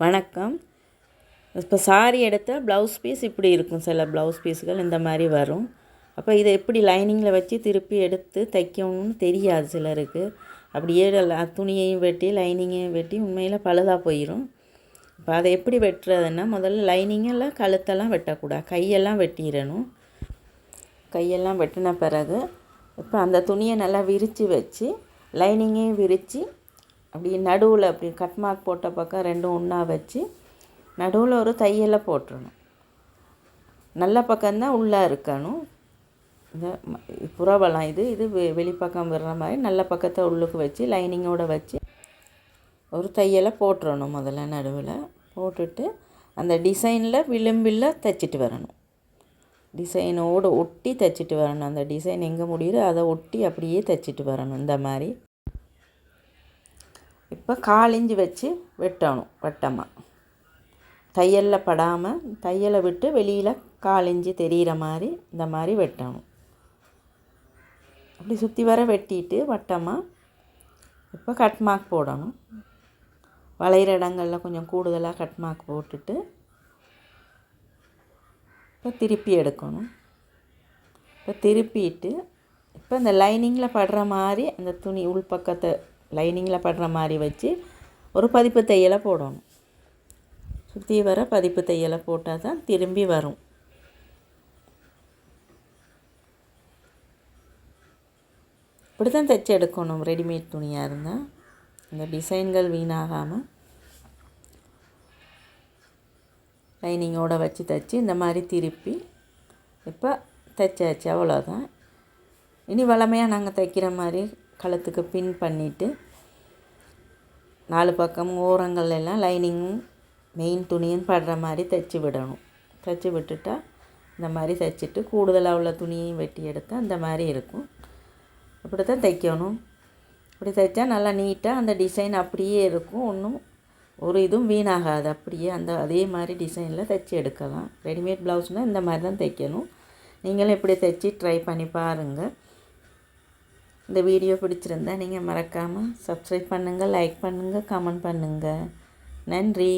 வணக்கம். இப்போ சாரி எடுத்தால் ப்ளவுஸ் பீஸ் இப்படி இருக்கும். சில ப்ளவுஸ் பீஸுகள் இந்த மாதிரி வரும். அப்போ இதை எப்படி லைனிங்கில் வச்சு திருப்பி எடுத்து தைக்கணும்னு தெரியாது சிலருக்கு. அப்படியே துணியையும் வெட்டி லைனிங்கையும் வெட்டி உண்மையில் பழுதாக போயிடும் இப்போ அதை எப்படி வெட்டுறதுன்னா முதல்ல லைனிங்கெல்லாம் கழுத்தெல்லாம் வெட்டக்கூடாது. கையெல்லாம் வெட்டிடணும். கையெல்லாம் வெட்டின பிறகு இப்போ அந்த துணியை நல்லா விரித்து வச்சு லைனிங்கையும் விரித்து அப்படி நடுவில் அப்படி கட் மார்க் போட்ட பக்கம் ரெண்டும் ஒன்றா வச்சு நடுவில் ஒரு தையலை போட்டுடணும் நல்ல பக்கம்தான் உள்ளே இருக்கணும். இந்த புறவலம் இது இது வெ- வெளிப்பக்கம் விடுற மாதிரி நல்ல பக்கத்தை உள்ளுக்கு வச்சு லைனிங்கோட வச்சு ஒரு தையலை போட்டுறணும் முதல்ல நடுவில். போட்டுட்டு அந்த டிசைனில் விளிம்பில் தைச்சிட்டு வரணும். டிசைனோடு ஒட்டி தைச்சிட்டு வரணும். அந்த டிசைன் எங்கே முடியுதோ அதை ஒட்டி அப்படியே தைச்சிட்டு வரணும். இந்த மாதிரி இப்போ காலிஞ்சு வச்சு வெட்டணும் வட்டமாக தையலில் படாமல் தையலை விட்டு வெளியில் காலிஞ்சு தெரிகிற மாதிரி இந்த மாதிரி வெட்டணும். அப்படி சுற்றி வர வெட்டிட்டு வட்டமாக இப்போ கட் மார்க் போடணும். வளையிற இடங்களில் கொஞ்சம் கூடுதலாக கட் மார்க் போட்டுட்டு இப்போ திருப்பி எடுக்கணும். இப்போ திருப்பிட்டு இப்போ இந்த லைனிங்கில் படுற மாதிரி அந்த துணி உள் பக்கத்தை லைனிங்கில் படுற மாதிரி வச்சு ஒரு பதிப்பு தையலை போடணும். சுற்றி வர பதிப்பு தையலை போட்டால் தான் திரும்பி வரும். இப்படி தான் தைச்சி எடுக்கணும். ரெடிமேட் துணியாக இருந்தால் இந்த டிசைன்கள் வீணாகாமல் லைனிங்கோடு வச்சு தைச்சி இந்த மாதிரி திருப்பி இப்போ தைச்சாச்சு. அவ்வளோதான் இனி வளமையாக நாங்கள் தைக்கிற மாதிரி கழுத்துக்கு பின் பண்ணிவிட்டு நாலு பக்கம் ஓரங்கள் எல்லாம் லைனிங்கும் மெயின் துணியும் படுற மாதிரி தைச்சி விடணும். தைச்சி விட்டுட்டா இந்த மாதிரி தைச்சிட்டு கூடுதலாக உள்ள துணியையும் வெட்டி எடுத்தால் இந்த மாதிரி இருக்கும். அப்படி தான் தைக்கணும். இப்படி தைச்சா நல்லா நீட்டாக அந்த டிசைன் அப்படியே இருக்கும். ஒன்றும் ஒரு இதுவும் வீணாகாது. அப்படியே அந்த அதே மாதிரி டிசைனில் தைச்சி எடுக்கலாம். ரெடிமேட் ப்ளவுஸ்னால் இந்த மாதிரி தான் தைக்கணும். நீங்களும் இப்படி தைச்சி ட்ரை பண்ணி பாருங்கள் இந்த வீடியோ பிடிச்சிருந்தா நீங்கள் மறக்காமல் சப்ஸ்கிரைப் பண்ணுங்கள் லைக் பண்ணுங்கள் கமெண்ட் பண்ணுங்கள் நன்றி.